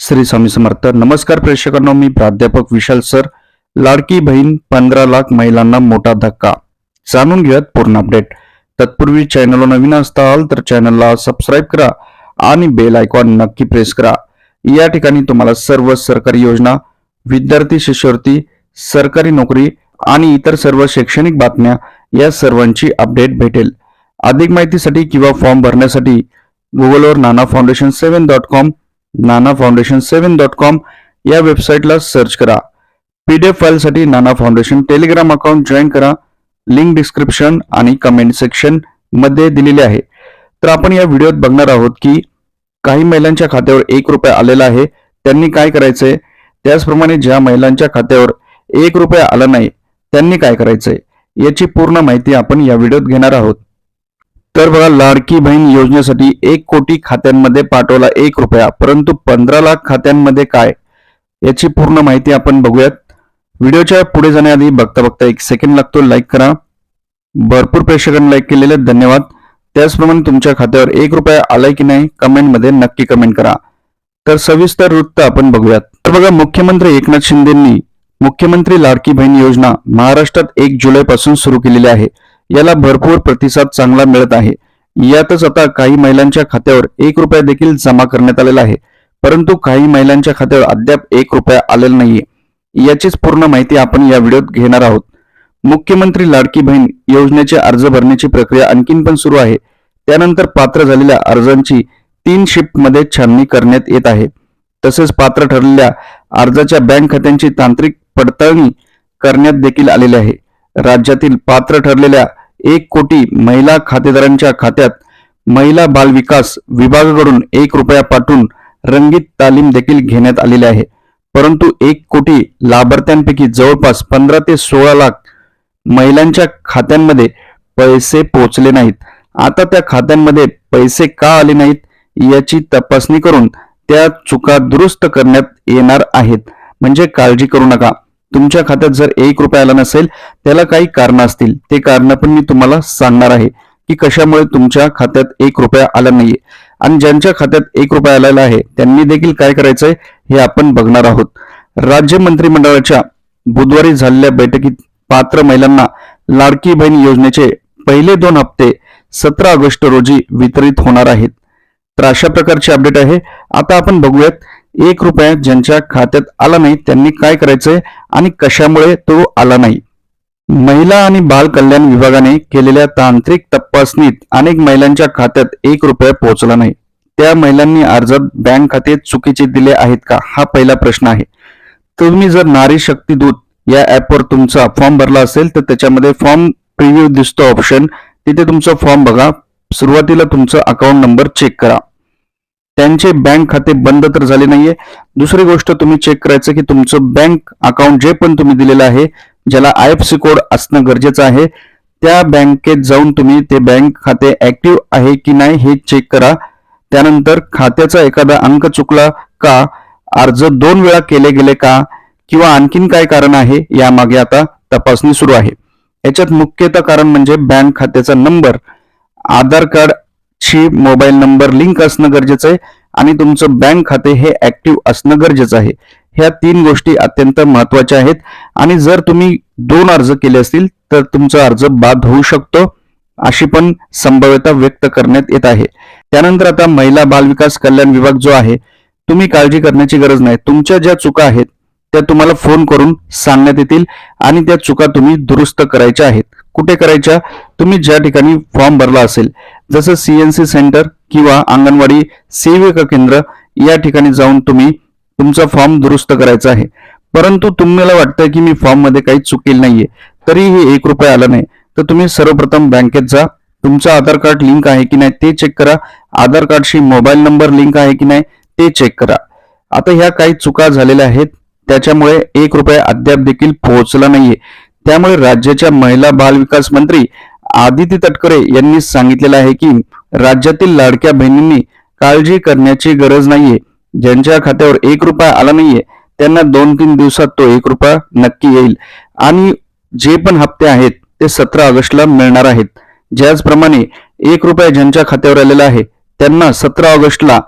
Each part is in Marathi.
श्री स्वामी समर्थ. नमस्कार प्रेक्षकांनो मी प्राध्यापक विशाल सर. लाडकी बहीण पंधरा लाख महिलांना मोठा धक्का. जाणून घेऊयात पूर्ण अपडेट. तत्पूर्वी चॅनलला नवीन असताल तर चॅनलला सबस्क्राईब करा आणि बेल आयकॉन नक्की प्रेस करा. या ठिकाणी तुम्हाला सर्व सरकारी योजना विद्यार्थी शिष्यवृत्ती सरकारी नोकरी आणि इतर सर्व शैक्षणिक बातम्या या सर्वांची अपडेट भेटेल. अधिक माहितीसाठी किंवा फॉर्म भरण्यासाठी गुगलवर Nana foundation seven dot com Nana foundation seven dot com या वेबसाईटला सर्च करा. पीडीएफ फाईलसाठी Nana foundation Telegram account join करा. लिंक डिस्क्रिप्शन आणि कमेंट सेक्शनमध्ये दिलेले आहे. तर आपण या व्हिडिओत बघणार आहोत की काही महिलांच्या खात्यावर एक रुपया आलेला आहे. त्यांनी काय करायचंय? त्याचप्रमाणे ज्या महिलांच्या खात्यावर एक रुपया आला नाही त्यांनी काय करायचंय? याची पूर्ण माहिती आपण या व्हिडिओत घेणार आहोत. तर बघा लाडकी बहीण योजनेसाठी एक कोटी खात्यांमध्ये पाठवला एक रुपया परंतु पंधरा लाख खात्यांमध्ये काय? याची पूर्ण माहिती आपण बघूयात. व्हिडिओच्या पुढे जाण्याआधी बघता बघता एक सेकंड लागतो लाईक करा. भरपूर प्रेक्षकांनी लाईक केलेले धन्यवाद. त्याचप्रमाणे तुमच्या खात्यावर एक रुपया आलाय की नाही कमेंटमध्ये नक्की कमेंट करा. तर सविस्तर वृत्त आपण बघूयात. तर बघा मुख्यमंत्री एकनाथ शिंदेंनी मुख्यमंत्री लाडकी बहीण योजना महाराष्ट्रात एक जुलैपासून सुरू केलेली आहे. याला भरपूर प्रतिसाद चांगला मिळत आहे. यातच आता काही महिलांच्या खात्यावर एक रुपया देखील जमा करण्यात आलेला आहे. परंतु काही महिलांच्या खात्यावर अद्याप एक रुपया आलेला नाहीये. याचीच पूर्ण माहिती आपण या व्हिडिओत घेणार आहोत. मुख्यमंत्री लाडकी बहीण योजनेचे अर्ज भरण्याची प्रक्रिया आणखीन पण सुरू आहे. त्यानंतर पात्र झालेल्या अर्जांची तीन शिफ्टमध्ये छाननी करण्यात येत आहे. तसेच पात्र ठरलेल्या अर्जाच्या बँक खात्यांची तांत्रिक पडताळणी करण्यात देखील आलेली आहे. राज्यातील पात्र ठरलेल्या एक कोटी महिला खातेदारांच्या खात्यात महिला बालविकास विभागाकडून एक रुपया पाठवून रंगीत तालीम देखील घेण्यात आलेली आहे. परंतु एक कोटी लाभार्थ्यांपैकी जवळपास पंधरा ते सोळा लाख महिलांच्या खात्यांमध्ये पैसे पोहोचले नाहीत. आता त्या खात्यांमध्ये पैसे का आले नाहीत याची तपासणी करून त्या चुका दुरुस्त करण्यात येणार आहेत. म्हणजे काळजी करू नका. तुमच्या खात्यात जर एक रुपया आला नसेल त्याला काही कारण असतील. ते कारण पण मी तुम्हाला सांगणार आहे की कशामुळे तुमच्या खात्यात एक रुपया आला नाहीये. आणि ज्यांच्या खात्यात एक रुपया आलेला आहे त्यांनी देखील काय करायचंय हे आपण बघणार आहोत. राज्य मंत्रिमंडळाच्या बुधवारी झालेल्या बैठकीत पात्र महिलांना लाडकी बहीण योजनेचे पहिले दोन हप्ते सतरा ऑगस्ट रोजी वितरित होणार आहेत. तर अशा प्रकारची अपडेट आहे. आता आपण बघूयात एक रुपया ज्यांच्या खात्यात आला नाही त्यांनी काय करायचंय आणि कशामुळे तो आला नाही? महिला आणि बाल कल्याण विभागाने केलेल्या तांत्रिक तपासणीत अनेक महिलांच्या खात्यात एक रुपया पोहोचला नाही. त्या महिलांनी अर्जात बँक खाते चुकीचे दिले आहेत का? हा पहिला प्रश्न आहे. तुम्ही जर नारी शक्ती दूत या ऍपवर तुमचा फॉर्म भरला असेल तर त्याच्यामध्ये फॉर्म प्रिव्ह्यू दिसतो ऑप्शन. तिथे तुमचा फॉर्म बघा. सुरुवातीला तुमचा अकाउंट नंबर चेक करा. त्यांचे बँक खाते बंद तर झाले नाहीये. दुसरी गोष्ट तुम्ही चेक करायचं की तुमचं बँक अकाउंट जे पण तुम्ही दिलेलं आहे ज्याला आय एफ सी कोड असणं गरजेचं आहे त्या बँकेत जाऊन तुम्ही ते बँक खाते ऍक्टिव्ह आहे की नाही हे चेक करा. त्यानंतर खात्याचा एखादा अंक चुकला का अर्ज दोन वेळा केले गेले का किंवा आणखीन काय कारण आहे यामागे आता तपासणी सुरू आहे. याच्यात मुख्यतः कारण म्हणजे बँक खात्याचा नंबर आधार कार्ड शी मोबाईल नंबर लिंक असणं गरजेचं आहे आणि तुमचं बँक खाते हे ऍक्टिव्ह असणं गरजेचं आहे. ह्या तीन गोष्टी अत्यंत महत्त्वाच्या आहेत. आणि जर तुम्ही दोन अर्ज केले असतील तर तुमचा अर्ज बाद होऊ शकतो अशी पण संभाव्यता व्यक्त करण्यात येत आहे. त्यानंतर आता महिला बाल विकास कल्याण विभाग जो आहे तुम्ही काळजी करण्याची गरज नाही. तुमच्या ज्या चुका आहेत त्या तुम्हाला फोन करून सांगण्यात येतील आणि त्या चुका तुम्ही दुरुस्त करायच्या आहेत. कुठे करायच्या तुम्ही ज्या ठिकाणी फॉर्म भरला असेल जसं सीएनसी सेंटर किंवा अंगणवाडी सेविका केंद्र या ठिकाणी जाऊन तुम्ही तुमचा फॉर्म दुरुस्त करायचा आहे. परंतु तुम्हाला वाटतं की मी फॉर्ममध्ये काही चुकेल नाहीये तरीही एक रुपये आला नाही. तर तुम्ही सर्वप्रथम बँकेत जा. तुमचं आधार कार्ड लिंक आहे की नाही ते चेक करा. आधार कार्डशी मोबाईल नंबर लिंक आहे की नाही ते चेक करा. आता ह्या काही चुका झालेल्या आहेत त्याच्यामुळे एक रुपये अद्याप देखील पोहोचला नाहीये. त्यामुळे राज्याच्या महिला बाल विकास मंत्री आदिती तटकरे यांनी सांगितलेलं आहे की राज्यातील लाडक्या बहिणींनी काळजी करण्याची गरज नाहीये. ज्यांच्या खात्यावर एक रुपया आला नाहीये त्यांना दोन तीन दिवसात तो एक रुपया नक्की येईल. आणि जे पण हप्ते आहेत ते सतरा ऑगस्टला मिळणार आहेत. ज्याचप्रमाणे एक रुपया ज्यांच्या खात्यावर आलेला आहे त्यांना सतरा ऑगस्टला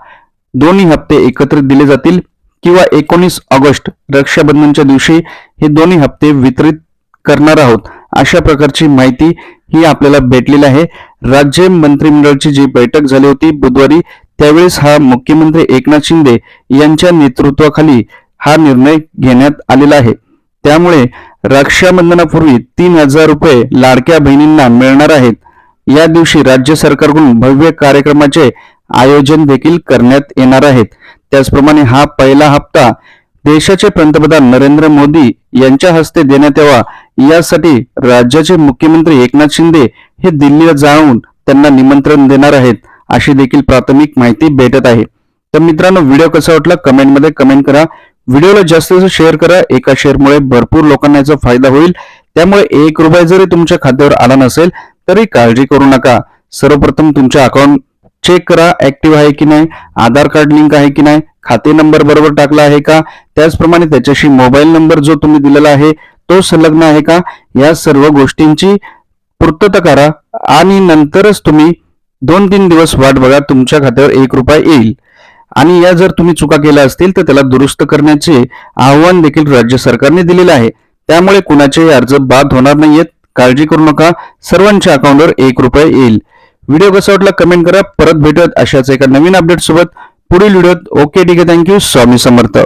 दोन्ही हप्ते एकत्रित दिले जातील किंवा एकोणीस ऑगस्ट रक्षाबंधनच्या दिवशी हे दोन्ही हप्ते वितरित करणार आहोत. अशा प्रकारची माहिती ही आपल्याला भेटलेली आहे. राज्य मंत्रिमंडळाची जी बैठक झाली होती बुधवारी त्यावेळेस हा मुख्यमंत्री एकनाथ शिंदे यांच्या नेतृत्वाखाली हा निर्णय घेण्यात आलेला आहे. त्यामुळे रक्षाबंधनापूर्वी तीन हजार रुपये लाडक्या बहिणींना मिळणार आहेत. या दिवशी राज्य सरकारकडून भव्य कार्यक्रमाचे आयोजन देखील करण्यात येणार आहेत. त्याचप्रमाणे हा पहिला हप्ता देशाचे पंतप्रधान नरेंद्र मोदी यांच्या हस्ते देण्यात यावा यासाठी राज्याचे मुख्यमंत्री एकनाथ शिंदे हे दिल्लीला जाऊन त्यांना निमंत्रण देणार आहेत अशी देखील प्राथमिक माहिती भेटत आहे. तर मित्रांनो व्हिडिओ कसा वाटला कमेंटमध्ये कमेंट करा. व्हिडिओला जास्तीत जास्त शेअर करा. एका शेअरमुळे भरपूर लोकांना याचा फायदा होईल. त्यामुळे एक रुपया जरी तुमच्या खात्यावर आला नसेल तरी काळजी करू नका. सर्वप्रथम तुमच्या अकाउंट चेक करा ऍक्टिव्ह आहे की नाही आधार कार्ड लिंक आहे की नाही खाते नंबर बरोबर टाकला आहे का? त्याचप्रमाणे त्याच्याशी मोबाईल नंबर जो तुम्ही दिलेला आहे तो संलग्न आहे का? या सर्व गोष्टींची पूर्तता करा आणि नंतरच तुम्ही दोन तीन दिवस वाट बघा तुमच्या खात्यावर एक रुपया येईल. आणि या जर तुम्ही चुका केल्या असतील तर त्याला दुरुस्त करण्याचे आव्हान देखील राज्य सरकारने दिलेले आहे. त्यामुळे कुणाचे अर्ज बाद होणार नाहीयेत. काळजी करू नका. सर्वांच्या अकाउंटवर एक रुपये येईल. व्हिडिओ कसा वाटला कमेंट करा. परत भेटत अशाच एका नवीन अपडेट सोबत. पुढील व्हिडिओत. ओके ठीक आहे. Thank you. स्वामी समर्थ.